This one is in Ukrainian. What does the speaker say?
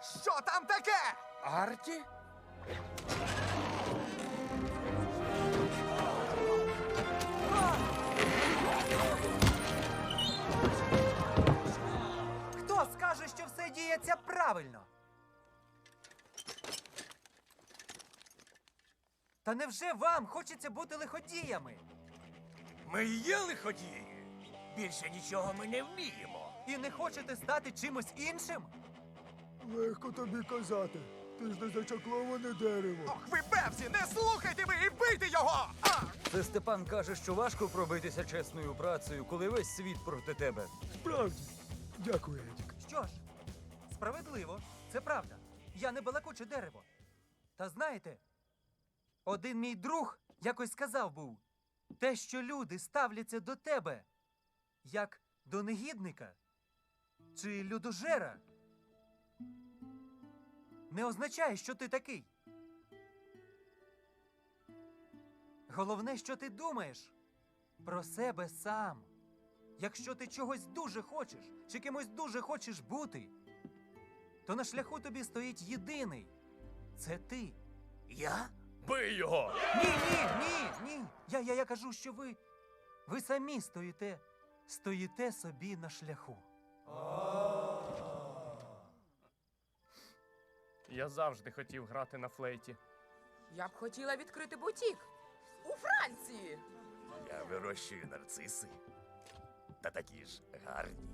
Що там таке? Арті? Хто скаже, що все діється правильно? Та невже вам хочеться бути лиходіями? Ми і є лиходії. Більше нічого ми не вміємо. І не хочете стати чимось іншим? Легко тобі казати. Ти ж не зачакловане дерево. Ох, ви бевзі, не слухайте ви і бийте його! А! Це Степан каже, що важко пробитися чесною працею, коли весь світ проти тебе. Справді. Дякую, Едік. Що ж, справедливо, це правда. Я не балакуче дерево. Та знаєте, один мій друг якось сказав був: те, що люди ставляться до тебе, як до негідника чи людожера, не означає, що ти такий. Головне, що ти думаєш про себе сам. Якщо ти чогось дуже хочеш, чи кимось дуже хочеш бути, то на шляху тобі стоїть єдиний. Це ти. Я? Бий його! Ні, ні, ні, ні. Я, я, я кажу, що ви. Ви самі стоїте, стоїте собі на шляху. Я завжди хотів грати на флейті. Я б хотіла відкрити бутік у Франції. Я вирощую нарциси. Та такі ж гарні.